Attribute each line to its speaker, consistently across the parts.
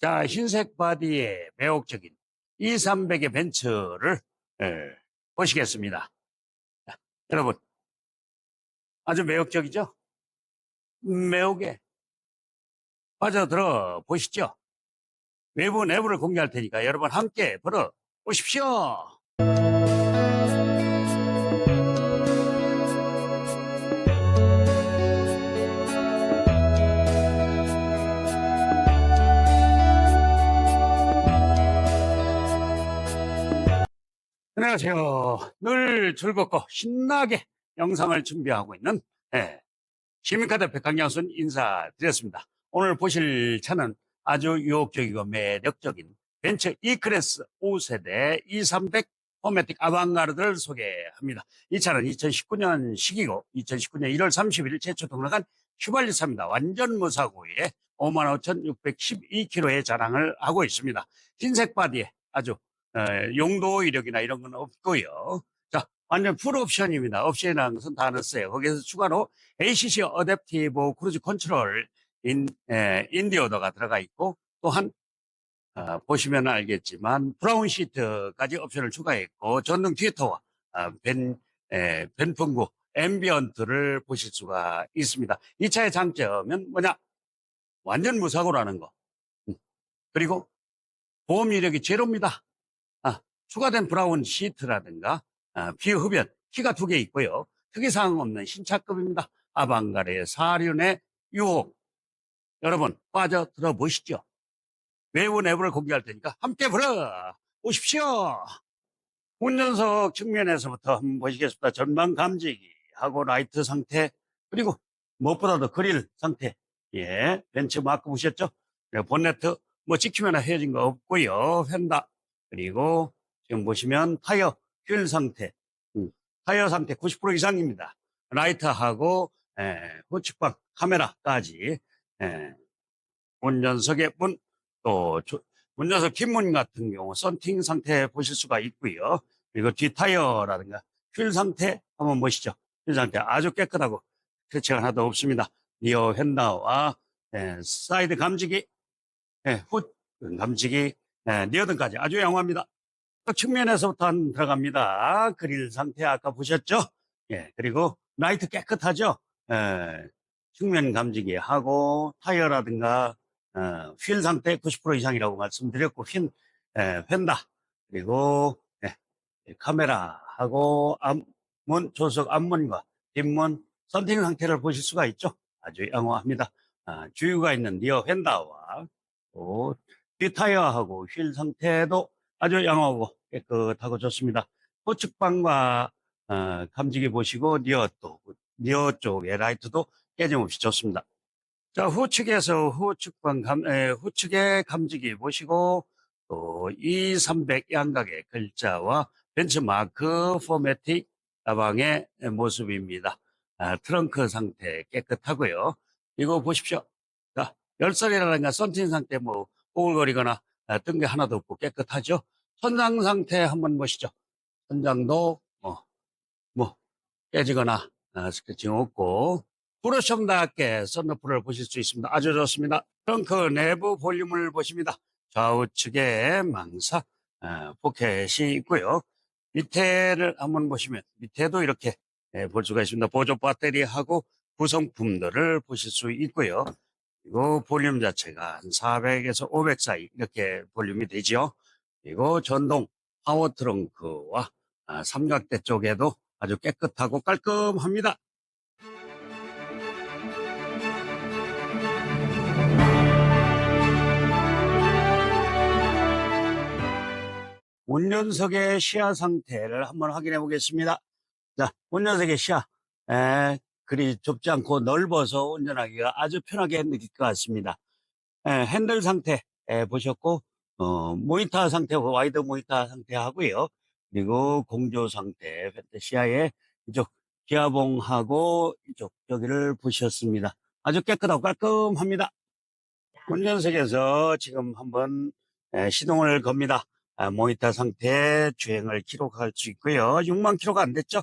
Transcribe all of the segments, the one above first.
Speaker 1: 자, 흰색 바디에 매혹적인 2300의 벤츠를 예, 보시겠습니다. 자, 여러분, 아주 매혹적이죠? 매혹에 빠져들어 보시죠. 외부 내부를 공개할 테니까 여러분 함께 보러 오십시오. 안녕하세요. 늘 즐겁고 신나게 영상을 준비하고 있는 예, 시민카드 백강양순 인사드렸습니다. 오늘 보실 차는 아주 유혹적이고 매력적인 벤츠 E클래스 5세대 2300 포매틱 아방가르드를 소개합니다. 이 차는 2019년 시기고 2019년 1월 30일 최초 등록한 휘발유차입니다. 완전 무사고에 55,612km의 자랑을 하고 있습니다. 흰색 바디에 아주 어, 용도 이력이나 이런 건 없고요. 자, 완전 풀 옵션입니다. 옵션이라는 것은 다 넣었어요. 거기에서 추가로 ACC 어댑티브 크루즈 컨트롤 인, 에, 인디오더가 들어가 있고 또한 어, 보시면 알겠지만 브라운 시트까지 옵션을 추가했고 전등 트위터와 어, 벤, 에, 벤풍구 앰비언트를 보실 수가 있습니다. 이 차의 장점은 뭐냐? 완전 무사고라는 거. 음. 그리고 보험 이력이 제로입니다. 아, 추가된 브라운 시트라든가 아, 비흡연 키가 두 개 있고요. 특이사항 없는 신차급입니다. 아방가르의 사륜의 유혹. 여러분 빠져들어 보시죠. 외부 내부를 공개할 테니까 함께 보러 오십시오. 운전석 측면에서부터 한번 보시겠습니다. 전방 감지기 하고 라이트 상태 그리고 무엇보다도 그릴 상태. 예, 벤츠 마크 보셨죠? 네, 본네트 뭐 찍히면 헤어진 거 없고요. 휀다 그리고 지금 보시면 타이어 휠 상태, 음, 타이어 상태 90% 이상입니다. 라이트하고 에, 후측방 카메라까지 에, 운전석의 문, 또 조- 운전석 뒷문 같은 경우 썬팅 상태 보실 수가 있고요. 그리고 뒷 타이어라든가 휠 상태 한번 보시죠. 휠 상태 아주 깨끗하고 터치가 하나도 없습니다. 리어 휀다와 에, 사이드 감지기, 에, 후 감지기, 에, 리어등까지 아주 양호합니다. 또 측면에서부터 한 들어갑니다. 그릴 상태 아까 보셨죠? 예, 그리고 라이트 깨끗하죠? 예, 측면 감지기 하고 타이어라든가 어, 휠 상태 90% 이상이라고 말씀드렸고 휜 예, 휀다 그리고 예, 카메라 하고 앞문 조석 앞문과 뒷문 선팅 상태를 보실 수가 있죠. 아주 양호합니다. 아, 주유가 있는 리어 휀다와 또 뒷타이어하고 휠 상태도 아주 양호하고 깨끗하고 좋습니다. 후측방과 어, 감지기 보시고 니어 또 니어 쪽의 라이트도 깨짐없이 좋습니다. 자 후측에서 후측방 감 에, 후측의 감지기 보시고 또 2300 양각의 글자와 벤츠마크 포매틱 가방의 모습입니다. 아, 트렁크 상태 깨끗하고요. 이거 보십시오. 자, 열선이라든가 썬팅 상태 뭐 오글거리거나 아, 뜬 게 하나도 없고 깨끗하죠. 천장 상태 한번 보시죠. 천장도 뭐, 뭐 깨지거나 아, 스크래칭 없고 브러쉬답게 썬루프를 보실 수 있습니다. 아주 좋습니다. 트렁크 내부 볼륨을 보십니다. 좌우측에 망사 아, 포켓이 있고요. 밑에를 한번 보시면 밑에도 이렇게 예, 볼 수가 있습니다. 보조 배터리하고 구성품들을 보실 수 있고요. 그리고 볼륨 자체가 한 400에서 500 사이 이렇게 볼륨이 되죠. 그리고 전동 파워 트렁크와 아, 삼각대 쪽에도 아주 깨끗하고 깔끔합니다. 운전석의 시야 상태를 한번 확인해 보겠습니다. 자, 운전석의 시야. 에, 그리 좁지 않고 넓어서 운전하기가 아주 편하게 느낄 것 같습니다. 에, 핸들 상태 에, 보셨고 어, 모니터 상태, 와이드 모니터 상태 하고요. 그리고 공조 상태, 시야에 이쪽 기아봉하고 이쪽 여기를 보셨습니다. 아주 깨끗하고 깔끔합니다. 운전석에서 지금 한번 에, 시동을 겁니다. 아, 모니터 상태 주행을 기록할 수 있고요. 6만 킬로가 안 됐죠?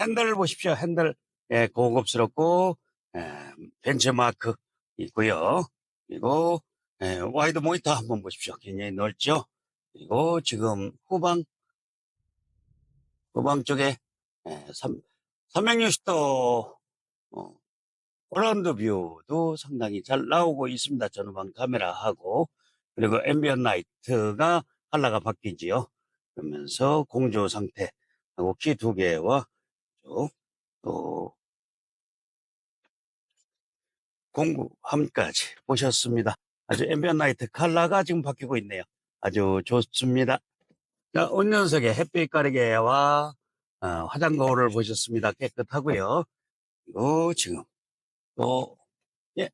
Speaker 1: 핸들 보십시오. 핸들 예, 고급스럽고 에, 벤츠마크 있고요. 그리고 예, 와이드 모니터 한번 보십시오. 굉장히 넓죠? 그리고 지금 후방, 후방 쪽에 예, 3, 360도 어, 어라운드 뷰도 상당히 잘 나오고 있습니다. 전후방 카메라하고 그리고 앰비언 라이트가 컬러가 바뀌지요. 그러면서 공조 상태하고 키 두 개와 또, 또 공구함까지 보셨습니다. 아주 앰비언 라이트 컬러가 지금 바뀌고 있네요. 아주 좋습니다. 자, 온연석의 햇빛 가리개와 어, 화장 거울을 보셨습니다. 깨끗하고요. 그리고 지금 또 예,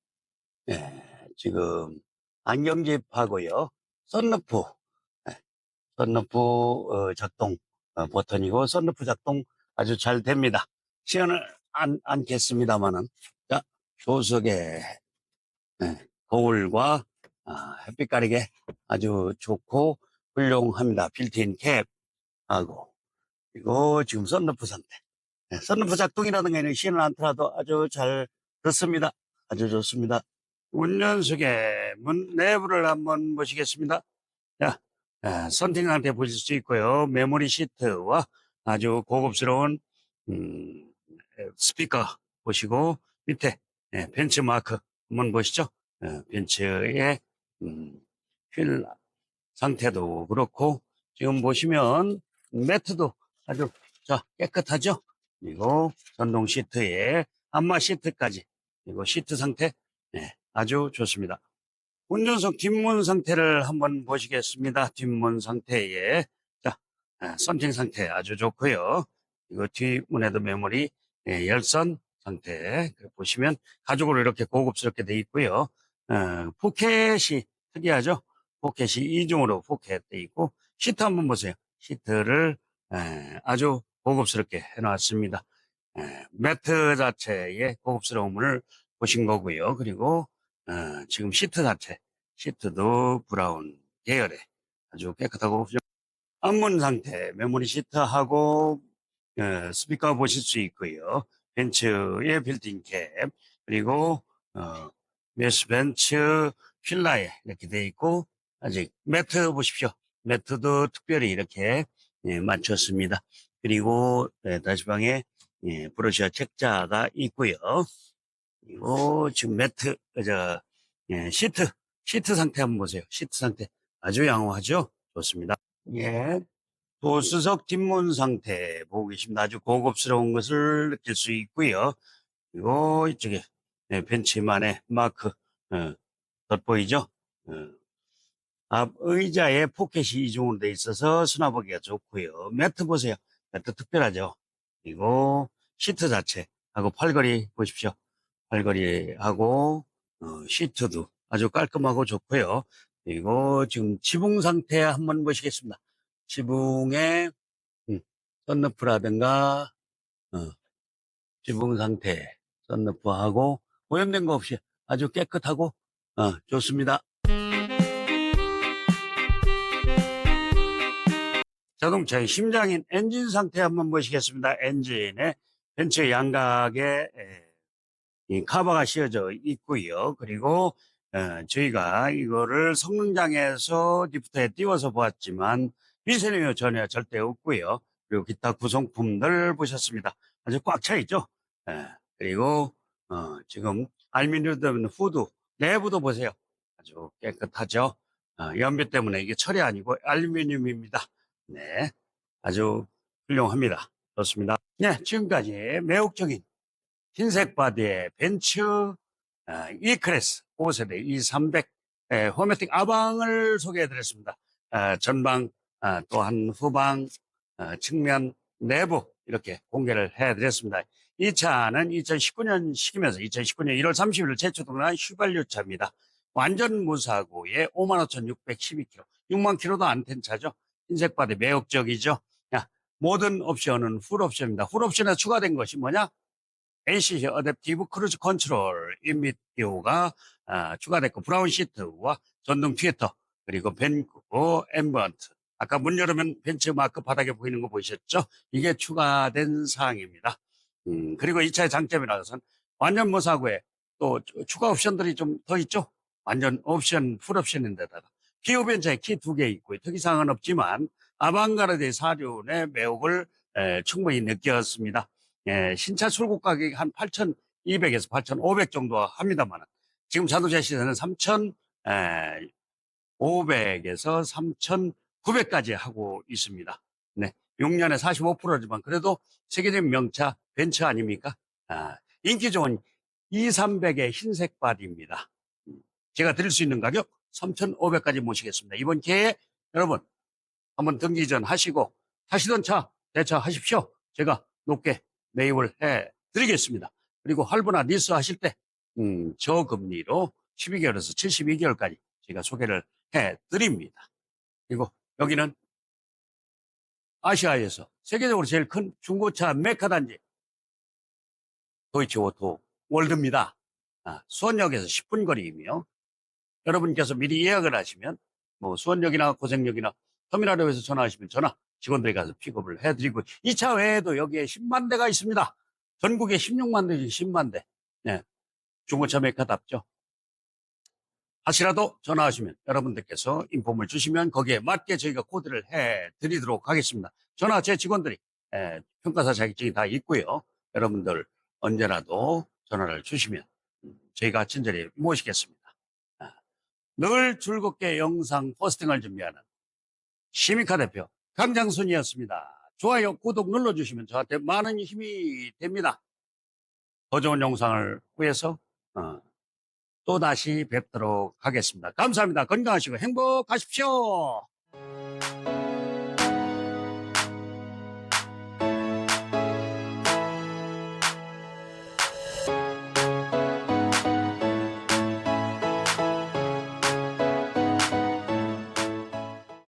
Speaker 1: 예, 지금 안경집하고요. 썬루프, 예, 썬루프 어, 작동 어, 버튼이고 썬루프 작동 아주 잘 됩니다. 시연을 안, 않겠습니다만은 자, 조석의 예, 거울과 아, 햇빛 가리개 아주 좋고 훌륭합니다. 빌트인 캡하고 그리고 지금 썬루프 상태. 네, 썬루프 작동이라는 게 시연을 않더라도 아주 잘 듣습니다. 아주 좋습니다. 운전석의 문 내부를 한번 보시겠습니다. 자, 아, 선팅 상태 보실 수 있고요. 메모리 시트와 아주 고급스러운 음, 에, 스피커 보시고 밑에 예, 벤츠 마크 한번 보시죠. 예, 벤츠의 음, 휠 상태도 그렇고 지금 보시면 매트도 아주 자 깨끗하죠. 그리고 전동 시트에 안마 시트까지 그리고 시트 상태 네, 아주 좋습니다. 운전석 뒷문 상태를 한번 보시겠습니다. 뒷문 상태에 자 아, 썬팅 상태 아주 좋고요. 이거 뒷문에도 메모리 예, 열선 상태 그 보시면 가죽으로 이렇게 고급스럽게 돼 있고요. 어, 포켓이 특이하죠. 포켓이 이중으로 포켓 돼 있고 시트 한번 보세요. 시트를 에, 아주 고급스럽게 해놨습니다. 에, 매트 자체의 고급스러움을 보신 거고요. 그리고 어, 지금 시트 자체, 시트도 브라운 계열의 아주 깨끗하고 앞문 상태, 메모리 시트하고 어, 스피커 보실 수 있고요. 벤츠의 빌딩 캡 그리고 어, 메스 벤츠 휠라에 이렇게 돼 있고 아직 매트 보십시오. 매트도 특별히 이렇게 예, 맞췄습니다. 그리고 네, 다시방에 예, 브러쉬와 책자가 있고요. 그리고 지금 매트 저 예, 시트 시트 상태 한번 보세요. 시트 상태 아주 양호하죠. 좋습니다. 예. 도수석 뒷문 상태 보고 계십니다. 아주 고급스러운 것을 느낄 수 있고요. 그리고 이쪽에 예, 벤츠만의 마크 어, 덧보이죠? 어, 앞 의자에 포켓이 이중으로 돼 있어서 수납하기가 좋고요. 매트 보세요. 매트 특별하죠. 그리고 시트 자체하고 팔걸이 보십시오. 팔걸이하고 어, 시트도 아주 깔끔하고 좋고요. 그리고 지금 지붕 상태 한번 보시겠습니다. 지붕의 음, 썬루프라든가 어, 지붕 상태 썬루프하고 오염된 거 없이 아주 깨끗하고 어, 좋습니다. 자동차의 심장인 엔진 상태 한번 보시겠습니다. 엔진에 벤츠 양각에 에, 이 카바가 씌워져 있고요. 그리고 어, 저희가 이거를 성능장에서 리프트에 띄워서 보았지만 미세누 전혀 절대 없고요. 그리고 기타 구성품들 보셨습니다. 아주 꽉 차 있죠. 예, 그리고 어, 지금 알루미늄 후드 내부도 보세요. 아주 깨끗하죠. 어, 연비 때문에 이게 철이 아니고 알루미늄입니다. 네, 아주 훌륭합니다. 좋습니다. 네, 지금까지 매혹적인 흰색 바디의 벤츠 어, E클래스 5세대 E300 에, 호메틱 아방을 소개해드렸습니다. 어, 전방 어, 또한 후방 어, 측면 내부 이렇게 공개를 해드렸습니다. 이 차는 2019년식이면서 2019년 1월 30일 제출동한 휘발유 차입니다. 완전 무사고에 55,612km, 6만 km도 안 된그 차죠. 흰색 바디 매혹적이죠. 야, 모든 옵션은 풀 옵션입니다. 풀 옵션에 추가된 것이 뭐냐? ACC 어댑티브 크루즈 컨트롤 인미디오가 아, 추가됐고 브라운 시트와 전동 튜터 그리고 벤쿠 엠버트 아까 문 열으면 벤츠 마크 바닥에 보이는 거 보셨죠? 이게 추가된 사항입니다. 음, 그리고 이 차의 장점이라서는 완전 무사고에 또 추가 옵션들이 좀 더 있죠? 완전 옵션, 풀옵션인데다가 기후변차에 키 두 개 있고요. 특이사항은 없지만 아방가르드의 사륜의 매혹을 에, 충분히 느꼈습니다. 예, 신차 출고 가격이 한 8,200에서 8,500 정도 합니다만 지금 자동차 시세는 3,500에서 3,900까지 하고 있습니다. 네, 6년에 45%지만 그래도 세계적인 명차 벤츠 아닙니까? 아, 인기 좋은 2300의 흰색 바디입니다. 제가 드릴 수 있는 가격 3,500까지 모시겠습니다. 이번 기회에 여러분 한번 등기 전 하시고 타시던 차 대처하십시오. 제가 높게 매입을 해 드리겠습니다. 그리고 할부나 리스 하실 때 음, 저금리로 12개월에서 72개월까지 제가 소개를 해 드립니다. 그리고 여기는 아시아에서 세계적으로 제일 큰 중고차 메카 단지 도이치 오토 월드입니다. 아, 수원역에서 10분 거리이며 여러분께서 미리 예약을 하시면 뭐 수원역이나 고생역이나 터미널에서 전화하시면 전화 직원들이 가서 픽업을 해드리고 이 차 외에도 여기에 10만 대가 있습니다. 전국에 16만 대지 10만 대. 네. 중고차 메카답죠. 다시라도 전화하시면 여러분들께서 인폼을 주시면 거기에 맞게 저희가 코드를 해 드리도록 하겠습니다. 전화 제 직원들이 에, 평가사 자격증이 다 있고요. 여러분들 언제라도 전화를 주시면 음, 저희가 친절히 모시겠습니다. 아, 늘 즐겁게 영상 포스팅을 준비하는 시미카 대표 강장순이었습니다. 좋아요, 구독 눌러주시면 저한테 많은 힘이 됩니다. 더 좋은 영상을 위해서 어, 또 다시 뵙도록 하겠습니다. 감사합니다. 건강하시고 행복하십시오.